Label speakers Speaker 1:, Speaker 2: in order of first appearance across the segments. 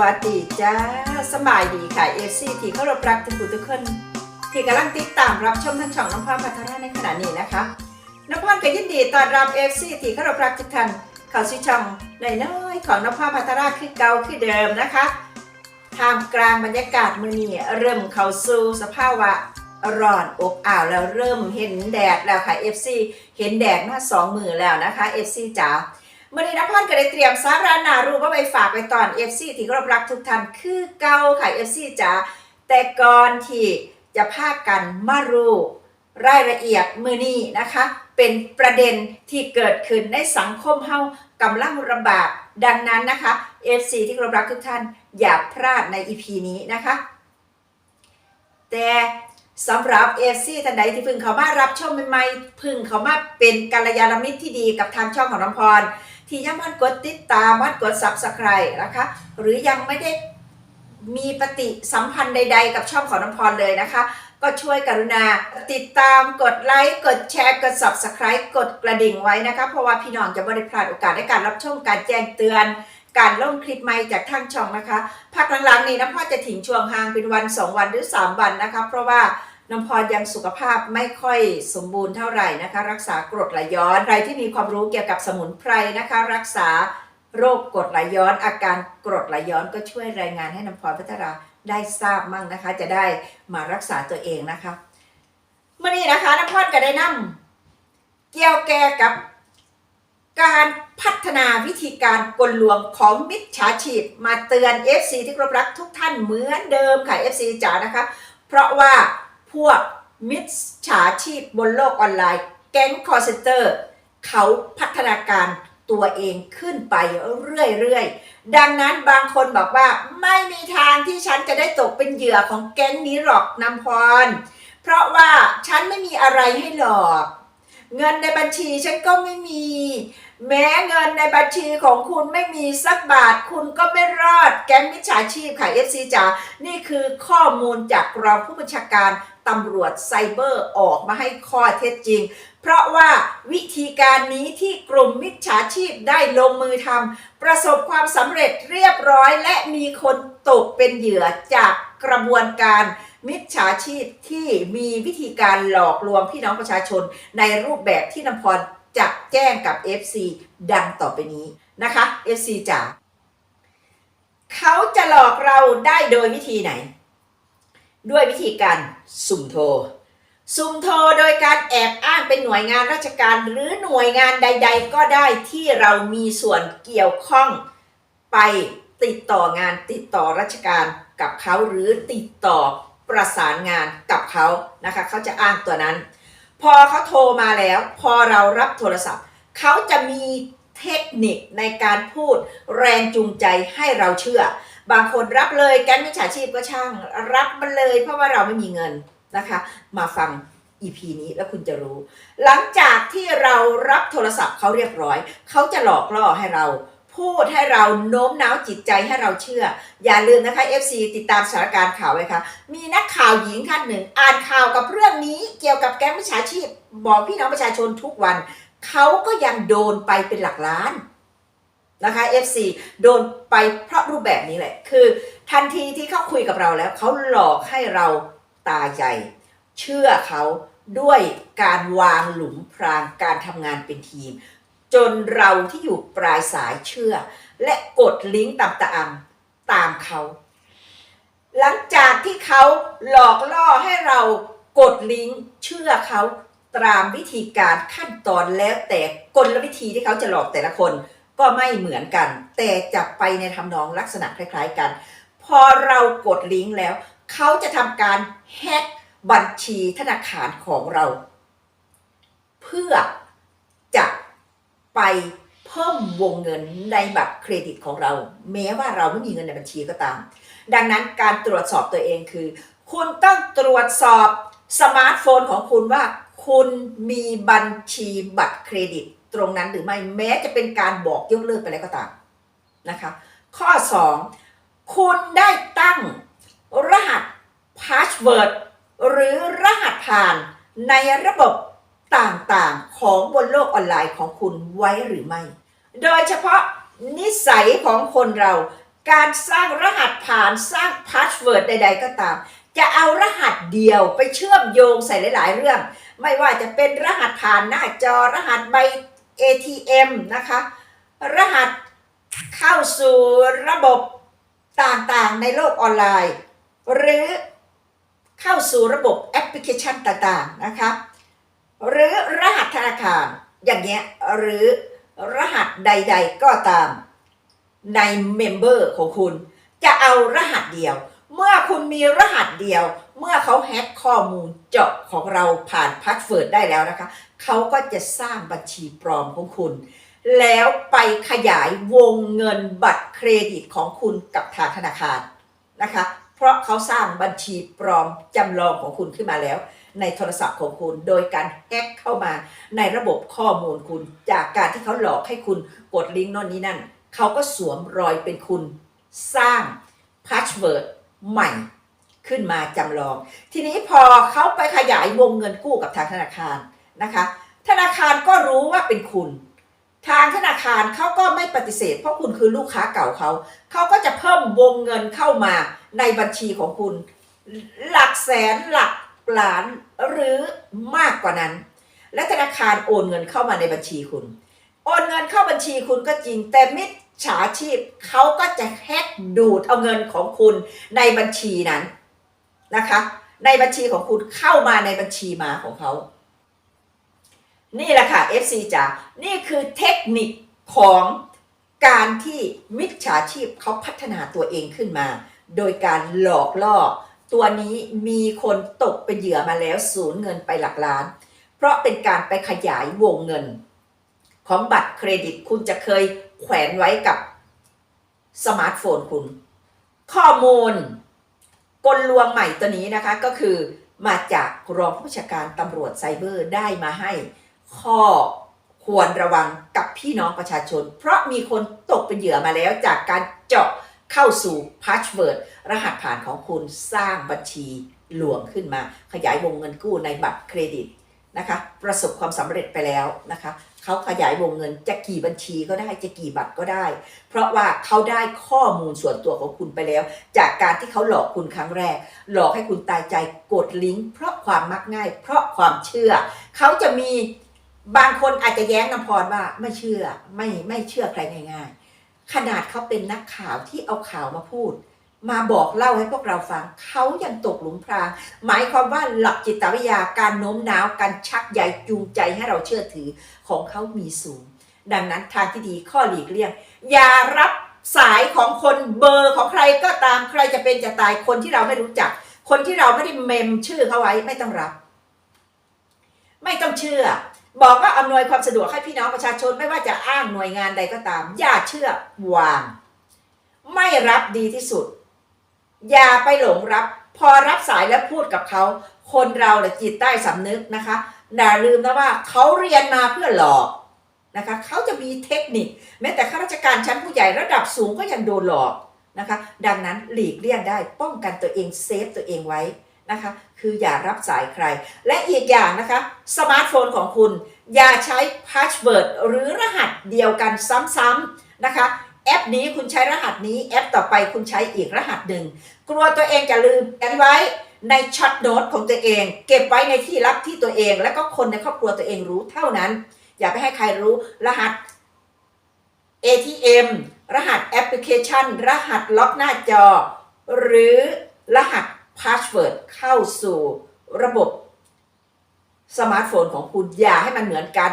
Speaker 1: วัสดีจ้าสบายดีค่ะเอฟซีที่เข้ารบรักทุกผู้ทุกคนที่กำลังติดตามรับชมทั้งช่องน้ำพรพัฒนาในขณะนี้นะคะน้ำพรก็ยินดีต้อนรับเอฟซีที่เข้ารบรักทุกท่านเข้าสู่ช่องน้อยๆของน้ำพรพัฒนาคือเก่าคือเดิมนะคะท่ามกลางบรรยากาศมือนี้เริ่มเข้าสู่สภาวะร้อนอบอ้าวแล้วเริ่มเห็นแดดแล้วค่ะ FC เห็นแดดมาสองมือแล้วนะคะ FC จ๋า มื่อนี้นพรก็ได้เตรียมสาระนารู้ว่าไปฝากไปตอน FC ที่เคารพรักทุกท่านคือเก่าค่ะ FC จ๋าแต่ก่อนที่จะพากันมารู้รายละเอียดมือนี้นะคะ เป็นประเด็นที่เกิดขึ้นในสังคมเฮากำลังระบาดดังนั้นนะคะ FC ที่เคารพรักทุกท่านอย่าพลาดใน EP นี้นะคะ แต่สำหรับเอฟซีท่านใดที่พึ่งเขามารับชมใหม่ๆพึ่งเขามาเป็นกัลยาณมิตรที่ดีกับทางช่องของน้ำพร ที่ยังมันกดติดตามมันกด subscribe นะคะ หรือยังไม่ได้มีปฏิสัมพันธ์ใด ๆ กับช่องของน้ำพรเลยนะคะ ก็ช่วยกรุณาติดตามกดไลค์กดแชร์กด subscribe กดกระดิ่งไว้นะคะ เพราะว่าพี่น้องจะไม่ได้พลาดโอกาสในการรับชมการแจ้งเตือน การลงคลิปใหม่จากทางช่องนะคะพักหลังๆนี้น้ำพรจะถิงช่วงห่างเป็นวัน 2 วันหรือ 3 วันนะคะ เพราะว่า น้ำพรยังสุขภาพไม่ค่อยสมบูรณ์เท่าไหร่นะคะ รักษากรดไหลย้อนใครที่มีความรู้เกี่ยวกับสมุนไพรนะคะ รักษาโรคกรดไหลย้อน อาการกรดไหลย้อนก็ช่วยรายงานให้น้ำพรพัฒราได้ทราบมั่งนะคะ จะได้มารักษาตัวเองนะคะเมื่อนี้นะคะน้ำพรก็ได้นำเกี่ยวแก่กับการพัฒนาวิธีการกลลวงของมิจฉาชีพ มาเตือน FC ที่ครพรักทุกท่านเหมือนเดิมค่ะ FC จ๋านะคะ เพราะว่า พวกมิจฉาชีพบนโลกออนไลน์ แก๊งคอร์เซนเตอร์ เขาพัฒนาการตัวเองขึ้นไปเรื่อยๆ ดังนั้นบางคนบอกว่าไม่มีทางที่ฉันจะได้ตกเป็นเหยื่อของแก๊งนี้หรอกนำพร เพราะว่าฉันไม่มีอะไรให้หลอก เงินในบัญชีฉันก็ไม่มี แม้เงินในบัญชีของคุณไม่มีสักบาท คุณก็ไม่รอด แก๊งมิจฉาชีพค่ะ FC จ๋า นี่คือข้อมูลจากรองผู้บัญชาการตำรวจไซเบอร์ออกมาให้ข้อเท็จจริง เพราะว่าวิธีการนี้ที่กลุ่มมิจฉาชีพได้ลงมือทำประสบความสำเร็จเรียบร้อยและมีคนตกเป็นเหยื่อจากกระบวนการ มิจฉาชีพที่มีวิธีการหลอกลวงพี่น้องประชาชน ในรูปแบบที่นำพรจะแจ้งกับ FC ดังต่อไปนี้นะคะ FC จ๋าเขาจะหลอกเราได้โดยวิธีไหน ด้วยวิธีการสุ่มโทร สุ่มโทรโดยการแอบอ้างเป็นหน่วยงานราชการหรือหน่วยงานใด ๆ ก็ได้ที่เรามีส่วนเกี่ยวข้องไปติดต่องานติดต่อราชการกับเขาหรือติดต่อ ประสานงานกับเขานะคะเขาจะอ้างตัวนั้น พอเขาโทรมาแล้ว พอเรารับโทรศัพท์ เขาจะมีเทคนิคในการพูดแรงจูงใจให้เราเชื่อ บางคนรับเลยแก๊งมิจฉาชีพก็ช่าง รับมันเลยเพราะว่าเราไม่มีเงินนะคะ มาฟัง EP นี้แล้วคุณจะรู้ หลังจากที่เรารับโทรศัพท์เขาเรียบร้อย เขาจะหลอกล่อให้เรา พูดให้เราโน้มน้าวจิตใจให้เราเชื่อ อย่าลืมนะคะ FC ติดตามสถานการณ์ข่าวไว้ค่ะ มีนักข่าวหญิงท่านหนึ่ง อ่านข่าวกับเรื่องนี้เกี่ยวกับแก๊งมิจฉาชีพ บอกพี่น้องประชาชนทุกวัน เขาก็ยังโดนไปเป็นหลักล้านนะคะ FC โดนไปเพราะรูปแบบนี้แหละ คือ ทันทีที่เขาคุยกับเราแล้วเขาหลอกให้เราตาใจ เชื่อเขาด้วยการวางหลุมพรางการทำงานเป็นทีม จนเราที่อยู่ปลายสายเชื่อ และกดลิงก์ตามตามตามเขา หลังจากที่เขาหลอกล่อให้เรากดลิงก์เชื่อเขาตามวิธีการขั้นตอนแล้วแต่กลวิธีที่เขาจะหลอกแต่ละคนก็ไม่เหมือนกัน แต่จะไปในทำนองลักษณะคล้าย ๆ กัน พอเรากดลิงก์แล้ว เขาจะทำการแฮกบัญชีธนาคารของเรา เพื่อจะ ไปเพิ่มวงเงินในบัตรเครดิตของเรา แม้ว่าเราไม่มีเงินในบัญชีก็ตาม ดังนั้นการตรวจสอบตัวเองคือ คุณต้องตรวจสอบสมาร์ทโฟนของคุณว่า คุณมีบัญชีบัตรเครดิต ตรงนั้นหรือไม่แม้จะเป็นการบอกยกเลิกไปแล้วก็ตามนะคะข้อ 2 คุณได้ตั้งรหัสพาสเวิร์ดหรือรหัสผ่านในระบบ ต่างๆของบนโลกออนไลน์ของคุณไว้หรือไม่ โดยเฉพาะนิสัยของคนเรา การสร้างรหัสผ่านสร้างพาสเวิร์ดใด ๆ ก็ตาม จะเอารหัสเดียวไปเชื่อมโยงใส่หลาย ๆ เรื่อง ไม่ว่าจะเป็นรหัสผ่านหน้าจอรหัสใบ ATM นะคะ รหัสเข้าสู่ระบบต่างๆ ในโลกออนไลน์ หรือเข้าสู่ระบบแอปพลิเคชันต่าง ๆ นะคะ หรือรหัสธนาคาร อย่างเงี้ยหรือรหัสใด ๆ ก็ตามในเมมเบอร์ของคุณ จะเอารหัสเดียว เมื่อคุณมีรหัสเดียว เมื่อเขาแฮ็กข้อมูลเจาะของเราผ่านพาสเวิร์ดได้แล้วนะคะ เขาก็จะสร้างบัญชีปลอมของคุณ แล้วไปขยายวงเงินบัตรเครดิตของคุณกับทางธนาคารนะคะ เพราะเขาสร้างบัญชีปลอมจำลองของคุณขึ้นมาแล้ว ในโทรศัพท์ของคุณโดยการแฮ็กเข้ามาในระบบข้อมูลคุณ จากการที่เขาหลอกให้คุณกดลิงก์โน่นนี้นั่นเขาก็สวมรอยเป็นคุณสร้างพาสเวิร์ดใหม่ขึ้นมาจำลอง ทีนี้พอเขาไปขยายวงเงินกู้กับทางธนาคารนะคะ ธนาคารก็รู้ว่าเป็นคุณ ทางธนาคารเขาก็ไม่ปฏิเสธ เพราะคุณคือลูกค้าเก่าเขาเขาก็จะเพิ่มวงเงินเข้ามาในบัญชีของคุณ หลักแสนหลัก ล้านหรือมากกว่านั้น และธนาคารโอนเงินเข้ามาในบัญชีคุณ โอนเงินเข้าบัญชีคุณก็จริงแต่มิจฉาชีพเขาก็จะแฮกดูดเอาเงินของคุณในบัญชีนั้นนะคะ ในบัญชีของคุณเข้ามาในบัญชีมาของเขา นี่แหละค่ะ FC จ๋านี่คือเทคนิคของการที่มิจฉาชีพเขาพัฒนาตัวเองขึ้นมา โดยการหลอกล่อ ตัวนี้มีคนตกเป็นเหยื่อมาแล้วสูญเงินไปหลักล้าน เพราะเป็นการไปขยายวงเงิน ของบัตรเครดิตคุณจะเคยแขวนไว้กับสมาร์ทโฟนคุณ ข้อมูลกลลวงใหม่ตัวนี้นะคะก็คือมาจากรองผู้บัญชาการตำรวจไซเบอร์ได้มาให้ข้อควรระวังกับพี่น้องประชาชน เพราะมีคนตกเป็นเหยื่อมาแล้วจากการเจาะ เข้าสู่พาสเวิร์ดรหัสผ่านของคุณสร้างบัญชีหลวงขึ้นมา ขยายวงเงินกู้ในบัตรเครดิตนะคะ ประสบความสำเร็จไปแล้วนะคะเขาขยายวงเงินจะกี่บัญชีก็ได้จะกี่บัตรก็ได้ เพราะว่าเขาได้ข้อมูลส่วนตัวของคุณไปแล้ว จากการที่เขาหลอกคุณครั้งแรก หลอกให้คุณตายใจกดลิงก์เพราะความมักง่าย เพราะความเชื่อ เขาจะมีบางคนอาจจะแย้งนำพรว่าไม่เชื่อไม่ไม่เชื่อใครง่าย ๆ ขนาดเขาเป็นนักข่าวที่เอาข่าวมาพูด มาบอกเล่าให้พวกเราฟังเขายังตกหลุมพราง หมายความว่าหลักจิตวิทยาการโน้มน้าวการชักใยจูงใจให้เราเชื่อถือของเขามีสูง ดังนั้นทางที่ดีข้อหลีกเลี่ยง อย่ารับสายของคนเบอร์ของใครก็ตามใครจะเป็นจะตายคนที่เราไม่รู้จัก คนที่เราไม่ได้เมมชื่อเขาไว้ไม่ต้องรับ ไม่ต้องเชื่อ บอกว่าอำนวยความสะดวกให้พี่น้องประชาชนไม่ว่าจะอ้างหน่วยงานใดก็ตาม อย่าเชื่อวาง ไม่รับดีที่สุด อย่าไปหลงรับ พอรับสายแล้วพูดกับเขา คนเราเนี่ยจิตใต้สำนึกนะคะอย่าลืมนะว่าเขาเรียนมาเพื่อหลอกนะคะเขาจะมีเทคนิค แม้แต่ข้าราชการชั้นผู้ใหญ่ระดับสูงก็ยังโดนหลอกนะคะ ดังนั้นหลีกเลี่ยงได้ป้องกันตัวเองเซฟตัวเองไว้ นะคะ คืออย่ารับสายใคร และอีกอย่างนะคะ สมาร์ทโฟนของคุณ อย่าใช้พาสเวิร์ดหรือรหัสเดียวกันซ้ำๆนะคะ แอปนี้คุณใช้รหัสนี้แอปต่อไปคุณใช้อีกรหัสหนึ่ง กลัวตัวเองจะลืมกันไว้ในช็อตโน้ตของตัวเอง เก็บไว้ในที่ลับที่ตัวเอง และก็คนในครอบครัวตัวเองรู้เท่านั้น อย่าไปให้ใครรู้รหัส ATM รหัสแอปพลิเคชัน รหัสล็อกหน้าจอ หรือรหัส พาสเวิร์ดเข้าสู่ระบบสมาร์ทโฟนของคุณอย่าให้มันเหมือนกัน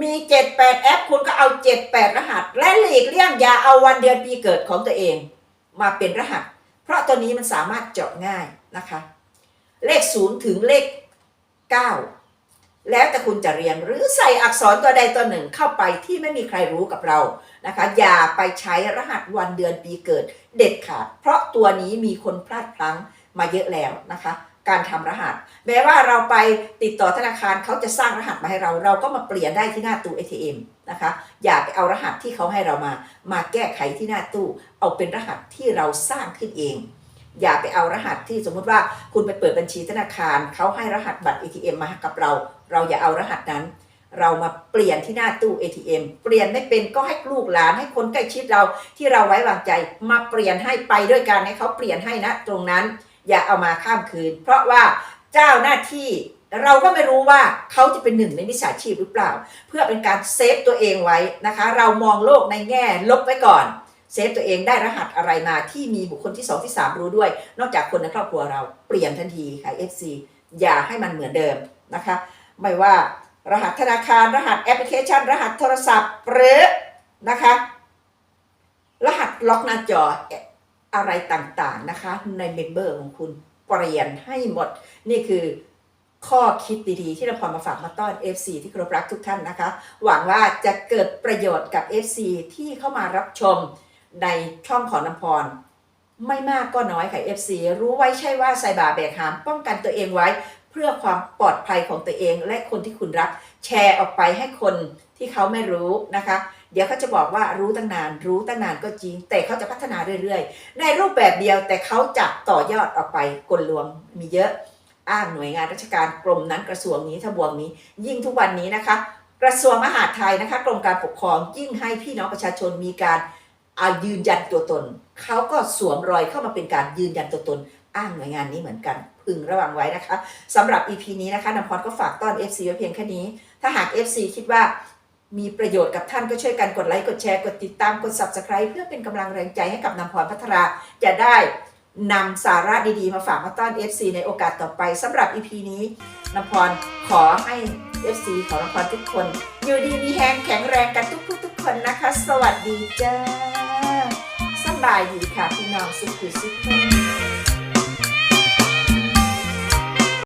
Speaker 1: มี 78 แอป คุณก็เอา 78 รหัส และหลีกเลี่ยงอย่าเอาวันเดือนปีเกิดของตัวเอง มาเป็นรหัส เพราะตัวนี้มันสามารถเจาะง่ายนะคะ เลข 0 ถึงเลข 9 แล้วแต่คุณจะเรียนหรือใส่อักษรตัวใดตัวหนึ่งเข้าไปที่ไม่มีใครรู้กับเรานะคะ อย่าไปใช้รหัสวันเดือนปีเกิด เด็ดขาด เพราะตัวนี้มีคนพลาดพลั้ง มาเยอะแล้วนะคะ การทำรหัส แม้ว่าเราไปติดต่อธนาคารเขาจะสร้างรหัสมาให้เรา เราก็มาเปลี่ยนได้ที่หน้าตู้ ATM นะคะ อย่าไปเอารหัสที่เขาให้เรามา มาแก้ไขที่หน้าตู้ เอาเป็นรหัสที่เราสร้างขึ้นเอง อย่าไปเอารหัสที่สมมุติว่าคุณไปเปิดบัญชีธนาคารเขาให้รหัสบัตร ATM มากับเรา เราอย่าเอารหัสนั้นเรามาเปลี่ยนที่หน้าตู้ ATM เปลี่ยนไม่เป็นก็ให้ลูกหลานให้คนใกล้ชิดเราที่เราไว้วางใจ มาเปลี่ยนให้ไปด้วยกันให้เขาเปลี่ยนให้นะตรงนั้น อย่าเอามาข้ามคืน เพราะว่าเจ้าหน้าที่เราก็ไม่รู้ว่าเขาจะเป็นหนึ่งในมิจฉาชีพหรือเปล่า เพื่อเป็นการเซฟตัวเองไว้นะคะ เรามองโลกในแง่ลบไว้ก่อนเซฟตัวเองได้รหัสอะไรมาที่มีบุคคลที่ 2 ที่ 3 รู้ด้วย นอกจากคนในครอบครัวเราเปลี่ยนทันทีค่ะ FC อย่าให้มันเหมือนเดิมนะคะ ไม่ว่ารหัสธนาคารรหัสแอปพลิเคชัน รหัสโทรศัพท์หรือนะคะ รหัสล็อกหน้าจอ อะไรต่างๆนะคะในเมมเบอร์ของคุณเปลี่ยนให้หมด นี่คือข้อคิดดีๆ ที่เราพอมาฝากมาต้อน FC ที่เคารพรักทุกท่านนะคะ หวังว่าจะเกิดประโยชน์กับ FC ที่เข้ามารับชมในช่องของน้ำพร ไม่มากก็น้อยค่ะ FC รู้ไว้ใช่ว่าใส่บาแบกหาม ป้องกันตัวเองไว้ เพื่อความปลอดภัยของตัวเองและคนที่คุณรัก แชร์ออกไปให้คนที่เขาไม่รู้นะคะ เดี๋ยวเขาจะบอกว่ารู้ตั้งนาน รู้ตั้งนานก็จริง แต่เขาจะพัฒนาเรื่อยๆ ในรูปแบบเดียวแต่เขาจะต่อยอดออกไปกลลวงมีเยอะอ้างหน่วยงานราชการกรมนั้นกระทรวงนี้ทบวงนี้ ยิ่งทุกวันนี้นะคะ กระทรวงมหาดไทยนะคะกรมการปกครองยิ่งให้พี่น้องประชาชนมีการอายืนยันตัวตน เขาก็สวมรอยเข้ามาเป็นการยืนยันตัวตน อ้างหน่วยงานนี้เหมือนกัน พึงระวังไว้นะคะสำหรับ EP นี้นะคะนำพรก็ฝากต้อน FC ไว้เพียงแค่นี้ ถ้าหาก FC คิดว่า มีประโยชน์กับท่านก็ช่วยกันกดไลค์กดแชร์กดติดตามกด Subscribe เพื่อเป็นกำลังแรงใจให้กับนำพรพัทรา จะได้นำสาระดีๆ มาฝากมาต้อน FC ในโอกาสต่อไปสำหรับ EP นี้นำพรขอให้ FC ของนำพรทุกคน อยู่ดีมีแฮงแข็งแรงกันทุกผู้ทุกคนนะคะ สวัสดีจ้าสบายดีค่ะพี่น้องสุขุสุข